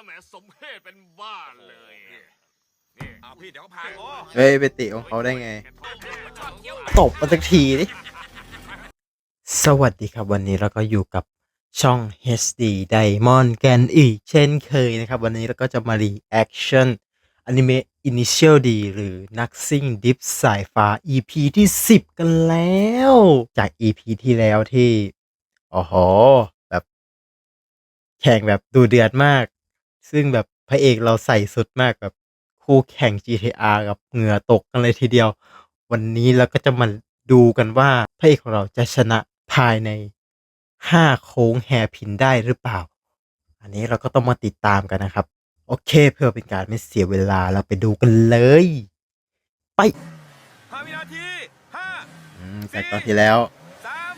แล้วแหมสมเพศเป็นบ้าเลยอะนี่อ้าวพี่เดี๋ยวก็พังโอ้เฮ้ยไปติของเขาได้ไง ตบมาสักทีดิ สวัสดีครับวันนี้เราก็อยู่กับช่อง HD Diamond กันอีกเช่นเคยนะครับ วันนี้เราก็จะมา reaction อนิเมะ Initial D หรือนักซิ่งดิฟสายฟ้า EP ที่ 10 กันแล้ว จาก EP ที่แล้วที่ โอ้โห แบบ แข่งแบบดูเดือดมาก ซึ่งแบบพระเอกเราใส่สุดมากแบบคู่แข่ง GTR กับเหงื่อตกกันเลยทีเดียว วันนี้เราก็จะมาดูกันว่าพระเอกของเราจะชนะภายใน 5 โค้งแฮร์พินได้หรือเปล่า อันนี้เราก็ต้องมาติดตามกันนะครับ โอเคเพื่อเป็นการไม่เสียเวลาเราไปดูกันเลย ไปห้าวินาทีห้าอืมจากตอนที่แล้วสาม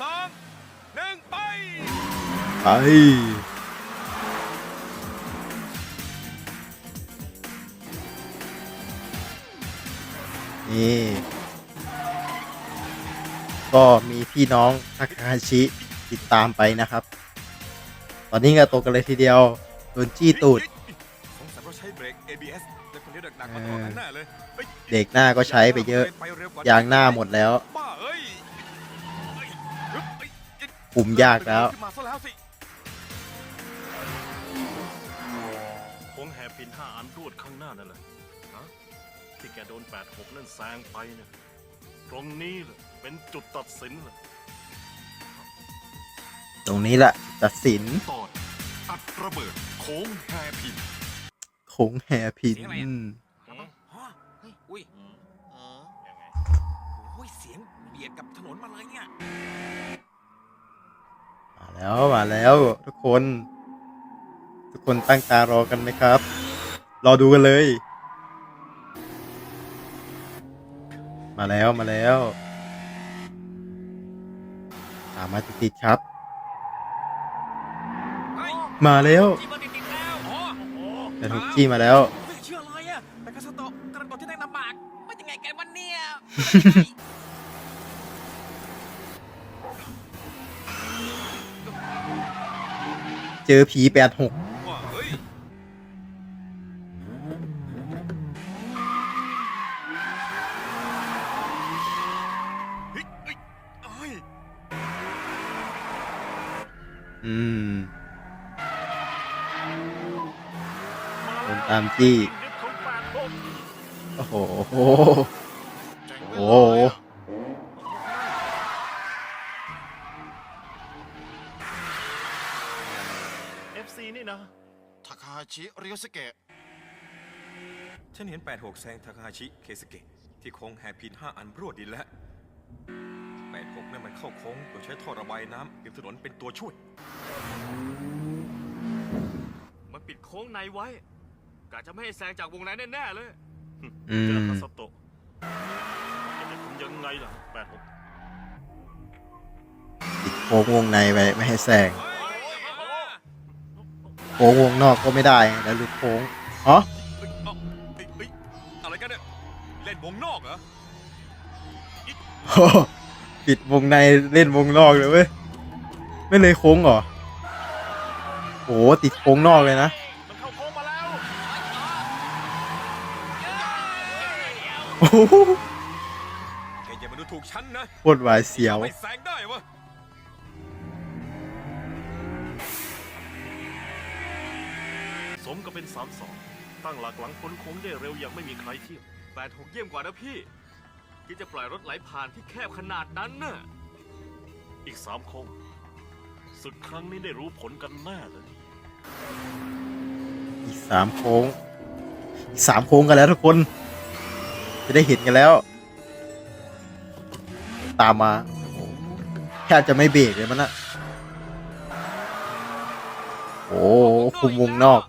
สองหนึ่งไปไป นี่ก็มีพี่น้องทาคาฮาชิติดตามไปนะครับ ตอนนี้ก็ตกกันเลยทีเดียวโดนจี้ตูด สงสัยเราใช้เบรก ABS แล้วคนเลี้ยวหนักๆมาตลอดทั้งหน้าเลยฮ้ยเด็กหน้าก็ใช้ไปเยอะไปเร็วกว่ยางหน้าหมดแล้ว บ้าเอ้ยเฮ้ยฮึบเอ้ยเอ้ยคุมยากแล้ว ขึ้นมาซะแล้วสิคงแห่ปินห้าอันรวดข้างหน้านั่นแหละฮะ ที่แกโดนแปดหกนั่นแซงไปเนี่ยตรงนี้แหละเป็นจุดตัดสินเลยตรงนี้แหละตัดสินตอนอัดระเบิดโค้งแฮร์พินโค้งแฮร์พินฮะเฮ้ยอุ้ยยังไงโอ้ยเสียงเบียดกับถนนมาเลยเนี่ยมาแล้วมาแล้วทุกคน ทุกคนตั้งตารอกันไหมครับ รอดูกันเลย มาแล้วมาแล้วตามมาติดๆครับเฮ้ยมาแล้วจีบมาติดๆแล้วอ๋อแต่ทุกจี้มาแล้วเฮ้ยเชื่ออะไรอะแต่คาสโตะกำลังตกที่นั่งลำบากไม่ยังไงกันวันเนี่ยเจอผีแปดหกามจี้โอ้โหโอ้โหโอ้โหเอฟซีนี่นะทาคาฮาชิเรียวสเกะฉันเห็น 86 แซงทาคาฮาชิเคสเกะที่โค้งแฮร์พิน5อันรวดดีแล้ว 86นั่นมันเข้าโค้งโดยใช้ท่อระบายน้ำริมถนนเป็นตัวช่วย มันปิดโค้งในไว้ กะจะไม่ให้แซงจากวงในแน่ๆเลยอืเจอมคาสโตะจะทำยังไงล่ะแปดหกปิดโค้งวงในไปไม่ให้แซงเฮ้ยอย่ามาโค้งวงนอกก็ไม่ได้ไงแล้วหลุดโค้งอ๋อเฮ้ยเอ้าเฮ้ยเฮ้ยอะไรกันเนี่ย เล่นวงนอกเหรอโอ้โหปิดวงในเล่นวงนอกเลยเว้ยไม่เลยโค้งเหรอโอ้โหติดโค้งนอกเลยนะ มันเข้าโค้งมาแล้ว โอ้โห แกอย่ามาดูถูกฉันนะโคตรหวาดเสียว ไม่แซงได้วะสมกับเป็นสามสองตั้งหลักหลังพ้นโค้งได้เร็วอย่างไม่มีใครเทียบแปดหกเยี่ยมกว่านะพี่ ที่จะปล่อยรถไหลผ่านที่แคบขนาดนั้นน่ะอีกสามโค้งสุดครั้งนี้ได้รู้ผลกันแน่เลย อีกสามโค้งอีกสามโค้งกันแล้วทุกคน จะได้เห็นกันแล้ว ตามมาโอ้โหแทบจะไม่เบรกเลยมันอะโอ้โหคุมวงนอก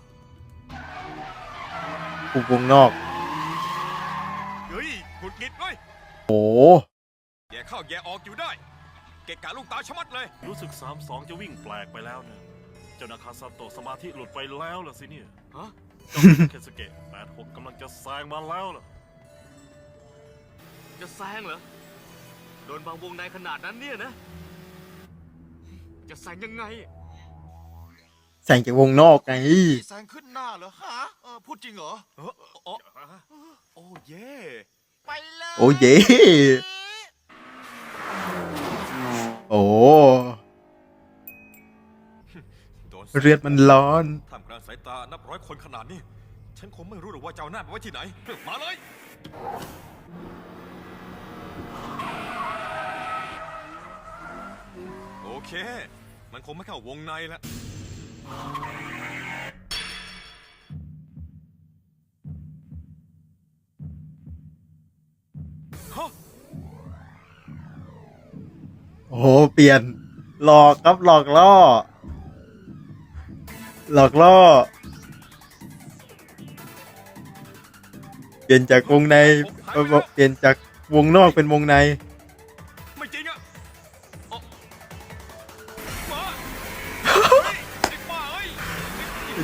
คุมวงนอกเฮ้ยหงุดหงิดเว้ยโอ้โหแย่เข้าแย่ออกอยู่ได้ เกะกะลูกตาชะมัดเลย รู้สึกสามสองจะวิ่งแปลกไปแล้วนะเจ้านาคาซาโตะสมาธิหลุดไปแล้วล่ะสิเนี่ย ฮะเจ้าเคสเกะแปดหกกำลังจะแซงมาแล้วล่ะ จะแซงเหรอ โดนบางวงในขนาดนั้นเนี่ยนะ จะแซงยังไง แสงจากวงนอกไง แซงขึ้นหน้าเหรอฮะเออพูดจริงเหรอเออโอ้โอ้เย่ไปเลยโอ้เย่โอ้โดนเลือดมันร้อน ท่ามกลางสายตานับร้อยคนขนาดนี้ ฉันคงไม่รู้หรอกว่าจะเอาหน้าไปไว้ที่ไหน มาเลย โอเค มันคงไม่เข้าวงในแล้วฮะโอ้โหเปลี่ยน หลอกครับหลอกล่อ หลอกล่อ เปลี่ยนจากวงในเอ่อเปลี่ยนจาก วงนอกเป็นวงใน ไม่จริงอะอ๋อมาเฮ้ยไอ้บ้าเอ้ย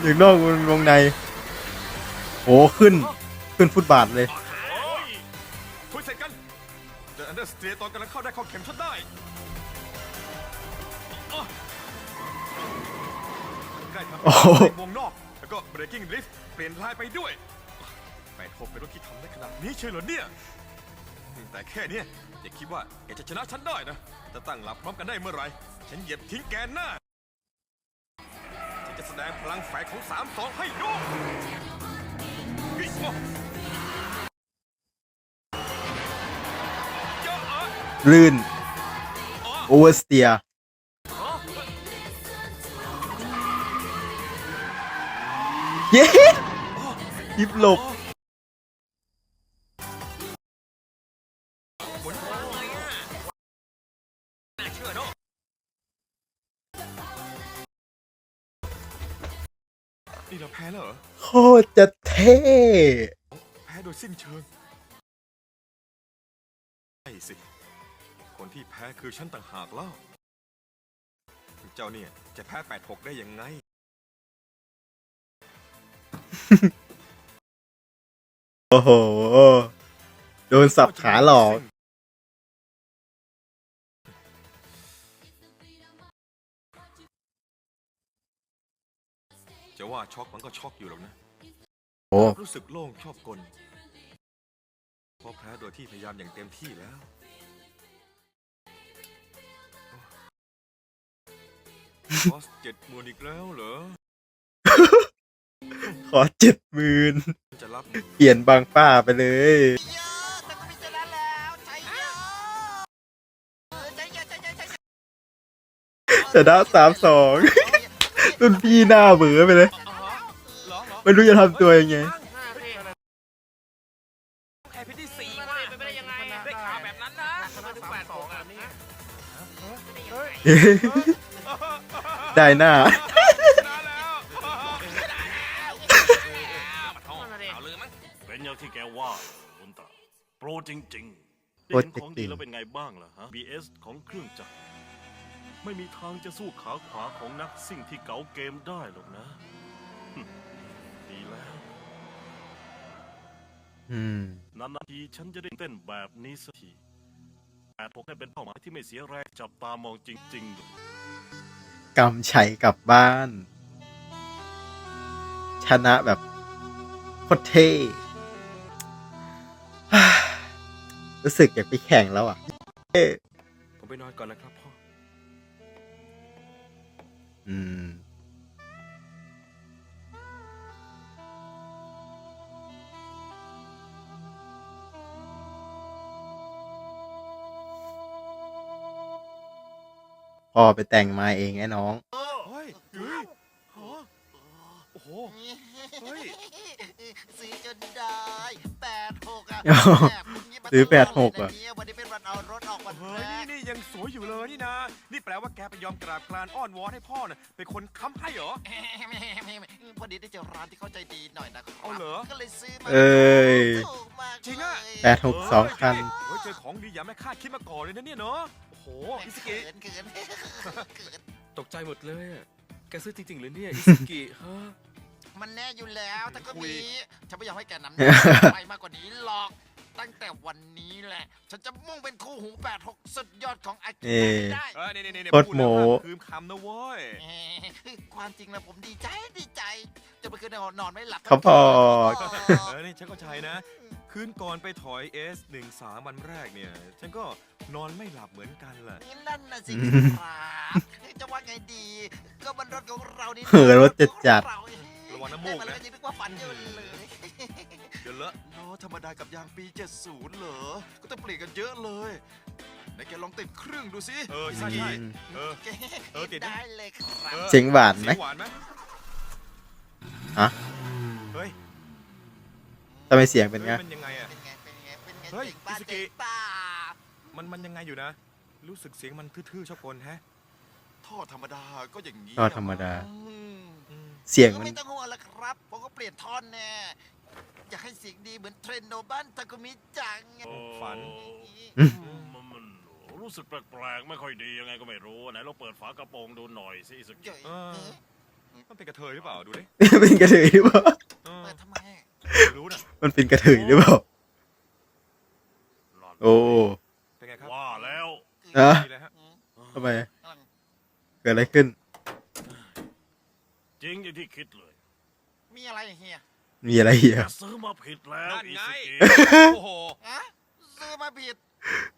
เปลี่ยนจากนอกเป็นวงในโอ้ขึ้นขึ้นฟุตบาทเลยคุยเสร็จกันเดอะอันเดอร์สเตรตอนกำลังเข้าได้เข้าเข็มฉันได้อะใกล้ทำโอ้โหในวงนอก แล้วก็ breaking drift เปลี่ยนลายไปด้วย แปดหกเป็นรถที่ทำได้ขนาดนี้เชียวเหรอเนี่ย แต่แค่เนี้ยอย่าคิดว่าแกจะชนะฉันได้นะจะตั้งหลับพร้อมกันได้เมื่อไหร่ฉันเหยียบทิ้งแกหน้าฉันจะแสดงพลังแฝงของสามสองให้ดูเฮ้ยโอ้เยอะอะลื่น โอเวอร์สเตียเย้ยิบหลบ พ้แล้วเหรอ โคตรจะเท่ แพ้โดยสิ้นเชิงใช่สิ คนที่แพ้คือฉันต่างหากเล่าเจ้าเนี่ยจะแพ้แปดหกได้ยังไง โอ้โห โดนสับขาหลอก จะว่าช็อกมันก็ช็อกอยู่หรอกนะโอ้รู้สึกโล่งชอบกลเพราะแพ้โดยที่พยายามอย่างเต็มที่แล้วบอสเจ็ดหมื่นอีกแล้วเหรอ ขอเจ็ดหมื่นจะรับเปลี่ยนบางป้าไปเลยเยอะแต่ก็ไม่ชนะแล้วใช่เยอะเออใช่เยอะใช่เยอะใช่เยอะชนะสามสอง รุ่นพี่หน้าเบื่อไปเลยเหรอเหรอไม่รู้จะทำตัวยังไงแพ้พิธีสี่ว่ะเป็นไปได้ยังไงอะได้ข่าวแบบนั้นนะทำไมถึงแปดสองอะนี่ได้หน้าชนะแล้วเอาเลยมั้งเป็นอย่างที่แกว่าคุณตาโปรจริงๆโปรได้เห็นจริงๆของดีแล้วเป็นไงบ้างล่ะฮะ BS ของเครื่องจักร ไม่มีทางจะสู้ขาขวาของนักซิ่งที่เก๋าเกมได้หรอกนะหึดีแล้ว อืม นานๆทีฉันจะได้เต้นแบบนี้สักทีแปดหกได้เป็นเป้าหมายที่ไม่เสียแรงจับตามองจริงๆเลยกำชัยกลับบ้าน ชนะแบบโคตรเท่ รู้สึกอยากไปแข่งแล้วอะผมไปนอนก่อนนะครับพ่ ออืม พ่อไปแต่งมาเองไอ้น้อง เฮ้ยเฮ้ยฮะโอ้โห เฮ้ย ซื้อจนได้แปดหกอะอ๋อแม่คุณนี่มาซื้อตลด86เลยนอะเนี่ยวันนี้เป็นวันเอารถออกวันเฮ้แรยกนี่นี่ ยังสวยอยู่เลยนี่นะ นี่แปลว่าแกไปยอมกราบกรานอ้อนวอนให้พ่อน่ะเป็นคนค้ำให้เหรอ พอดีได้เจอร้านที่เข้าใจดีหน่อยนะครับเอาเหรอ ก็เลยซื้อมาเอ้ย ถูกมากจริงอะ เลยแปดหกสองคันเฮ้ยเจอของดีอย่าไม่คาดคิดมาก่อนเลยนะเนี่ยเนาะ โอ้โหอิสกิเขินเขินเขินตกใจหมดเลยอะแกซื้อจริงๆหรือเนี่ย อิสกิฮะมันแน่อยู่แล้วแต่ก็คุยมีฉันไม่ยอมให้แกนำไปมากกว่านี้หรอก ตั้งแต่วันนี้แหละ ฉันจะมุ่งเป็นคู่หูแปดหกสุดยอดของอากิเอ่ ระอให้ได้ เออนี่นี่นี่โคตรโม้ คืมคำนะเว้ย เอ่อความจริงนะผมดีใจดีใจจะไปคืนนอนไม่หลับเขาบอกเออนี่ฉันก็ใช่นะ คืนก่อนไปถอย S 1 3วันแรกเนี่ย ฉันก็นอนไม่หลับเหมือนกันแหละ นี่นั่นน่ะสิอืมครับจะว่าไงดี ก็มันรถของเรานี่เออรถจัดจัดระวังน้ำมูกนะ ได้าแล้วยังนึกว่าฝันอยู่เลย เดี๋ยวเลอะล้อธรรมดากับยางปี 70 เหรอ ก็ต้องเปลี่ยนกันเยอะเลยไหนแกลองติดเครื่องดูสิเออใช่ใช่เออ เออติดนะ ได้เลยครับออเสียงหวานไหม เสียงหวานไหมฮะ เฮ้ยทำไมเสียงเป็นไง ฮ้ยมันยังไงอะเป็นไง เป็นไง เป็นไงเฮ้ยเจ๋งป้าอิซุกิ เจ๋งป้ามันมันยังไงอยู่นะ รู้สึกเสียงมันทื่อๆชอบกลแฮะท่อธรรมดาก็อย่างนี้ท่อธรรมดา อืมอืมเสียงมัน ไม่ต้องห่วงแล้วครับ ผมก็เปลี่ยนท่อนแน่ อยากให้เสียงดีเหมือนเทรนโนบ้านทากุมิจังฝันอืมมันมันรู้สึกแปลกๆ ไม่ค่อยดียังไงก็ไม่รู้ไหนเราเปิดฝากระโปรงดูหน่อยสิอิสุกิเจ๋ยเออ มันเป็นกระเทยหรือเปล่าดูดิเป็นกระเทยหรือเปล่า เออเปิดทำไมไม่รู้นะมันเป็นกระเทยหรือเปล่าโอ้เป็นไงครับว่าแล้วอะมีอะไรฮะทำไมเกิดอะไรขึ้น จริงอย่างที่คิดเลย มีอะไรเฮีย มีอะไรอีกแกอะซื้อมาผิดแล้วนั่นอิไงสุกิโอ้โหอะซื้อมาผิด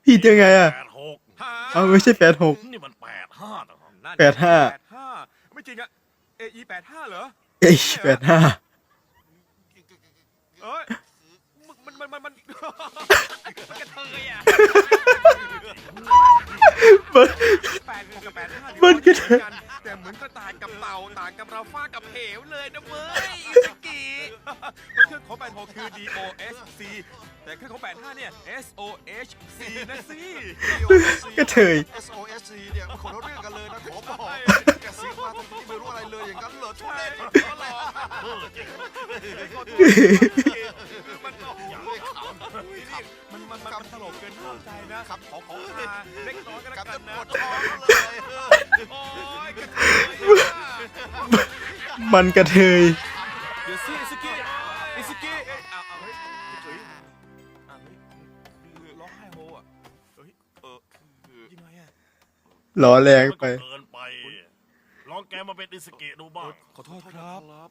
ผิดยังไงอะแปดหกหาเอาไม่ใช่แปดหก นี่มันแปดห้าต่างหากนั่นแปดห้า แปดห้าไม่จริงอะ AE แปดห้าเหรอเอ้ยแปดห้าเอ้ยมันมันมันมัน มันกระเทยอะแปดหกกับแปดห้ามันกระเทยกัน แต่เหมือนกระต่ายกับเต่าต่างกับเราฟ้ากับเหวเลยนะเว้ยอิสกิเครื่องของแปดหกคือ DOSC แต่เครื่องของแปดห้าเนี่ย SOHC นะสิ กระเทย SOSC เนี่ยมันคนละเรื่องกันเลยนะขอบอกแกซื้อมาทั้งที่ไม่รู้อะไรเลยอย่างนั้นเหรอทุเรศ มันมันมันมันตลกเกินเข้าใจนะครับขอขอคาเล็กน้อยก็แล้วกันนะปวดท้องเลยโอ้ยกระเทยมันกระเทยเดี๋ยวสิอิสกิอิสกิเอาเอาเฮ้ยเฮ้ยอะเฮ้ยคือร้องไห้โฮอะเฮ้ยเออคือยังไงอะล้อแรงไปเกินไปลองแกมาเป็นอิสุกิดูบ้างขอโทษครับ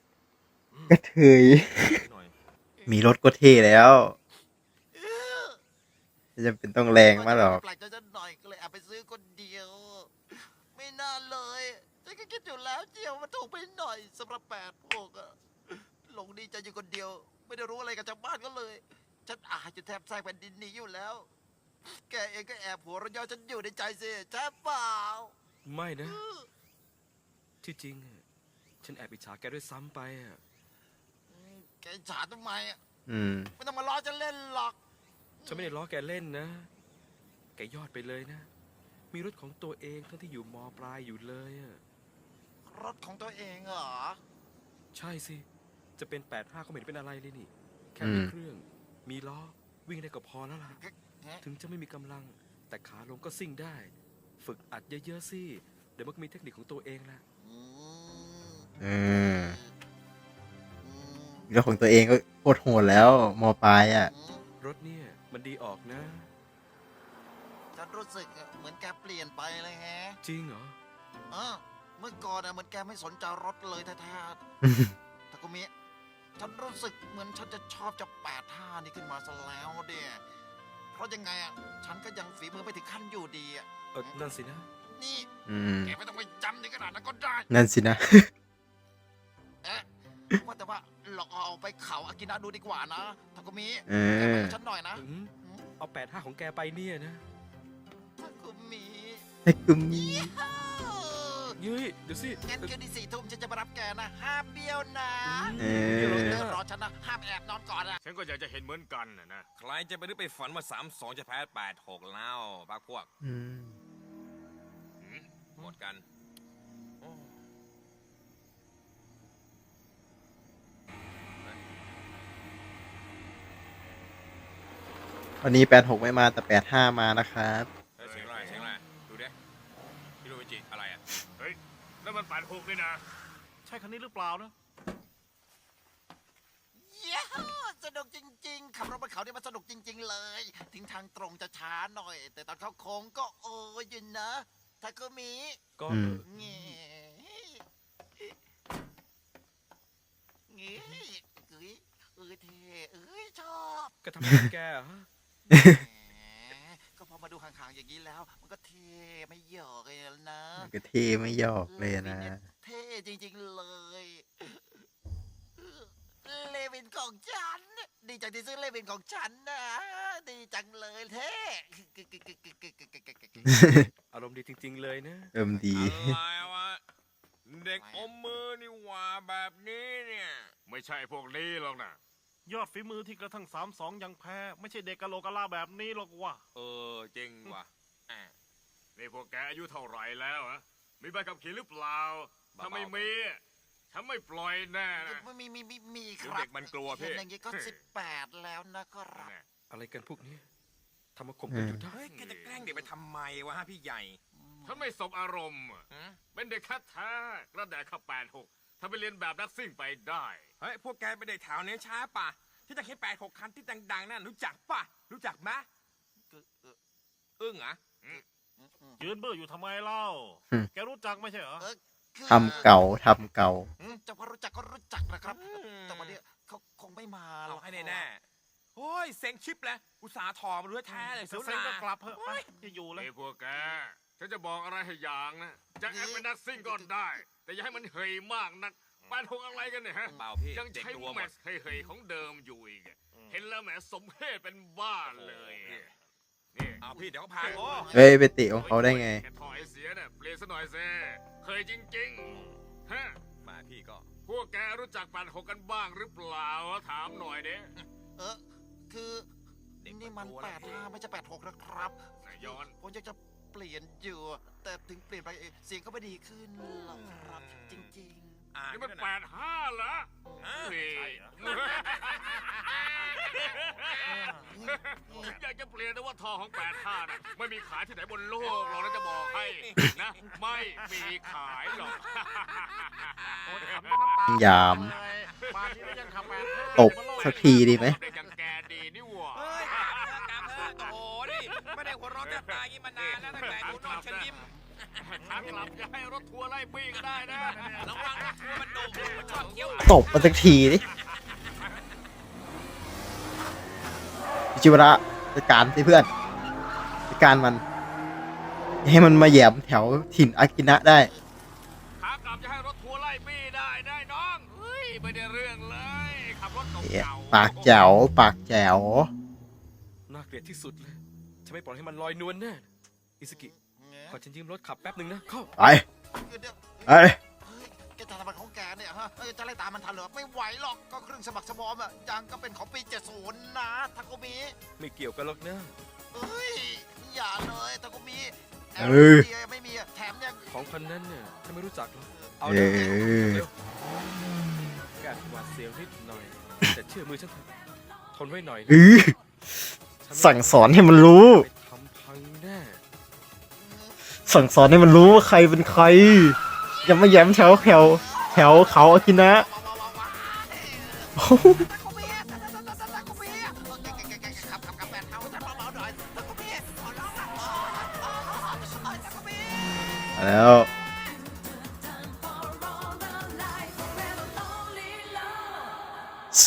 กระเทยหน่อย มีรถก็เท่แล้วไม่จำเป็นต้องแรงมากหรอกแปลกใจจะหน่อยก็เลยเอาไปซื้อคนเดียว ไม่น่าเลยฉันก็คิดอยู่แล้วเจียวมันถูกไปหน่อยสำหรับแปดหกอะหลงดีใจอยู่คนเดียว ไม่ได้รู้อะไรกับชาวบ้านก็เลย ฉันอาจจะแทบแซงแผ่นดินหนีอยู่แล้ว แกเองก็แอบหัวเระยอฉันอยู่ในใจสิใช่เปล่า ไม่นะ ที่จริงอะฉันแอบอิจฉาแกด้วยซ้ำไปอะอืม แกอิจฉาทำไมอะอืม ไม่ต้องมาล้อฉันเล่นหรอกฉันไม่ได้ล้อแกเล่นนะ แกยอดไปเลยนะ มีรถของตัวเองทั้งที่อยู่มปลายอยู่เลยอะรถของตัวเองเหรอใช่สิ จะเป็น8ปดห้าก็ไม่เห็นเป็นอะไรเลยนี่ แค่อืมีมเครื่อง มีล้อ วิ่งได้ก็พอแล้วล่ะ ฮะถึงจะไม่มีกำลัง แต่ขาลงก็ซิ่งได้ ฝึกอัดเยอะๆสิ เดี๋ยวมันก็มีเทคนิคของตัวเองแหละ อืมเอออื มรถของตัวเองก็โคตรโหดแล้วมปลายอะอืมรถเนี่ย มันดีออกนะ ฉันรู้สึกเหมือนแกเปลี่ยนไปเลยแฮะจริงเหรอ เออเมื่อก่อนอะเหมือนแกไม่สนใจรถเลยแท้ๆทากุมิฉันรู้สึกเหมือนฉันจะชอบจะแปดท่านี่ขึ้นมาซะแล้วเดียเพราะยังไงอะฉันก็ยังฝีมือไม่ถึงขั้นอยู่ดีอะเออนั่นสินะ นี่อืม แกไม่ต้องไปจำถึงขนาดนั้นก็ได้ นั่นสินะเอ๊ะ ว่าแต่ว่าเราเอาไปเขาอากินะดูดีกว่านะทากุมิเอแกไปอกับฉันหน่อยนะอืมอืมเอาแปดห้าของแกไปเนี่ยนะทากุมิไอ้กุมีเฮ้ยเดี๋ยวสิงั้นคืนที่สี่ทุ่มฉันจะมารับแกนะห้ามเบี้ยวนะเอเดี๋ยวอเราเธจะอรอฉันนะห้ามแอบนอนก่อนอะฉันก็อยากจะเห็นเหมือนกันนะนะใครจะไปนึกไปฝันว่า3 2จะแพ้8 6แล้วพาพวกอืม หมดกัน วันนี้แปดหกไม่มาแต่แปดห้ามานะครับ เฮ้ยเสียงอะไรเสียงอะไรดูดิพี่โรบิจิอะไรอะเฮ้ยนั่นมันแปดหกนี่นะ ใช่คันนี้หรือเปล่านะ เย้สนุกจริงๆคขับรถบนเขาเนี่ยมันสนุกจริง ๆ เลย ถึงทางตรงจะช้าหน่อย แต่ตอนเข้าโค้งก็โอ้ยอยู่นะทาคุมิก็อืม เงี้เงี้เอ้ยเอ้ยเท่เอ้ยชอบ ก็ทำให้แกเหรอฮะแหม ก็พอมาดูห่างๆอย่างนี้แล้ว มันก็เท่ไม่หยอกเลยนะก็เท่ไม่หยอกเลยนะ เท่จริงๆเลย เลวินของฉัน ดีจังที่ซื้อเลวินของฉันนะ ดีจังเลยเท่อารมณ์ดีจริง ๆ เลยนะเอิมดี อะไรวะเด็กอมมือนี่หว่าแบบนี้เนี่ย ไม่ใช่พวกนี้หรอกนะ ยอดฝีมือที่กระทั่งสามสองยังแพ้ ไม่ใช่เด็กกะโหลกกะลาแบบนี้หรอกว่ะเออจริงว่ะอะ นี่พวกแกอายุเท่าไหร่แล้วฮะมีใบขับขี่หรือเปล่าเบาๆ ถ้าไม่มีฉันไม่ปล่อยแน่นะมีมีมีมีคเดี๋ยวรับเด็กมันกลัวพี่ เห็นอย่างนี้ก็สิบแปดแล้วนะครับ อะไรกันพวกนี้ทำมาข่มกันอยู่ได้ เฮ้ยแกจะแกล้งเด็กไปทำไมวะฮะพี่ใหญ่ฉันไม่สบอารมณ์อะฮะเป็นเด็กแค่แท้ๆกระแดกขับแปดหก ถ้าไปเรียนแบบนักซิ่งไปได้ เฮ้ย พวกแกเป็นเด็กแถวนี้ช้าป่ะ ที่จะเห็นแปดหกคันที่ดังๆนั่นรู้จักป่ะ รู้จักไหมเออเอออึ้งเหรอะยืนเบื่ออยู่ทำไมเล่า อืม แกรู้จักไม่ใช่เหรอเออคือทำเก่าทำเก่าอืมจะพอรู้จักก็รู้จักนะครับ แต่วันนี้เขาคงไม่มาหรเอาอกให้แน่ๆโอ้ยเซ็งชิปเลยอุตส่าห์ถอมาด้วยแท้เลยจะสุเซ็งราก็กลับเถอะไปจะอยู่เลยพวกแก ฉันจะบอกอะไรให้อย่างนะ จะแอบเป็นนักซิ่งก็ได้ แต่อย่าให้มันเฮยมากนักแปดหกอะไรกันเนี่ยฮะเปล่าพี่ยังเด็กใช้ตัวหแมมดสเฮยๆของเดิมอยู่อีกอะเห็นแล้วแหมสมเพศเป็นบ้าเลยอะนี่ เอาพี่เดี๋ยวก็พังโอ้เฮ้ยไปติของเขาได้ไงแค่ถอยเสียเนี่ยเปลี่ยนซะหน่อยเซเคยจริงๆฮะมาพี่ก็ พวกแกรู้จักแปดหกกันบ้างหรือเปล่าถามหน่อยเด้เออคือ เด็กนี่มันกลัวแปแล้วดพี่ ห้าไม่ใช่แปดหกนะครับนายย้อน ผมอยากจะ เปลี่ยนอยู่ แต่ถึงเปลี่ยนไปเองเสียงก็ไม่ดีขึ้นหรอกครับจริง อ่านี่นี่มันแปดห้าเหรออ่าเฮ้ยๆผมอยากจะเปลี่ยนนะว่าทองของแปดห้าน่ะไม่มีขายที่ไหนบนโลกหรอกนะจะบอกให้นะ ไม่มีขายหรอกยาม ตบสักทีดีไหม เด็กอย่าง ทางหลับจะให้รถทัวร์ไล่ปี้ก็ได้นะระวังนะทัวร์มันดุมันชอบเคี้ยวตบมาสักทีดิจิวระจัดการสิเพื่อนจัดการมัน ให้มันมาแหยมแถวถิ่นอากินะได้ ขากลับจะให้รถทัวร์ไล่ปี้ได้ได้น้องเฮ้ยไม่ได้เรื่องเลยขับรถเก่าๆปากแจ๋วปากแจ๋วน่าเกลียดที่สุดเลยฉันไม่ปล่อยให้มันลอยนวลแน่อิสกิ ขอฉันยืมรถขับแป๊บหนึ่งนะเข้าไปเดี๋ยวไปเฮ้ยแกจะทำอะไรของแกเนี่ยฮะเอ้ยจะไล่ตามมันทันเหรอไม่ไหวหรอกก็ครึ่งสมัครสมอมอะยังก็เป็นของปี 70 นะทาโกมิไม่เกี่ยวกันหรอกนะเอ้ยอย่าเลยทาโกมิแอเอร์อเดียไม่มีอะแถมยังของพันนั้นเนี่ยฉันไม่รู้จักหรอกเอาเอเร็วอเร็วแกอาจหวาดเสียวนิดหน่อย แต่เชื่อมือฉันเถอะทนไว้หน่อยนะอื้อฉันไม่สั่งสอนให้มันรู้ไปทำพังแน่ สั่งสอนให้มันรู้ว่าใครเป็นใคร อย่ามาแหยมแถวแถวแถวเขาอากินะแล้ว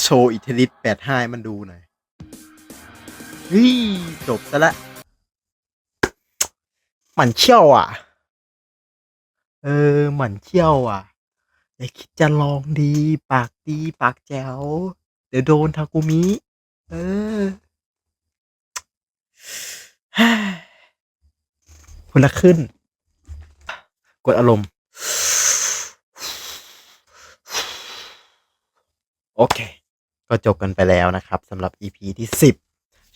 โชว์อิทธิฤทธิ์แปดห้ามันดูหน่อยเฮ้ยจบซะละ หมันเชี่ยวอะ เออ หมันเชี่ยวอะอย่าคิดจะลองดี ปากดีปากแจ๋ว เดี๋ยวโดนทากุมิ เออคนละขึ้น กดอารมณ์ โอเค ก็จบกันไปแล้วนะครับสำหรับ EP ที่ 10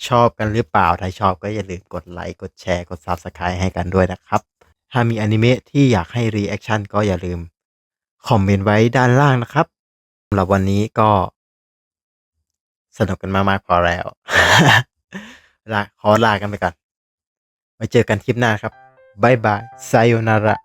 ชอบกันหรือเปล่า ถ้าชอบก็อย่าลืมกดไลค์ กดแชร์ กด Subscribe ให้กันด้วยนะครับ ถ้ามีอนิเมะที่อยากให้รีแอคชั่นก็อย่าลืม คอมเมนต์ไว้ด้านล่างนะครับสำหรับวันนี้ก็ สนุกกันมากๆพอแล้วลาขอลากันไปก่อนไว้เจอกันคลิปหน้าครับบายบายไซโยนาระ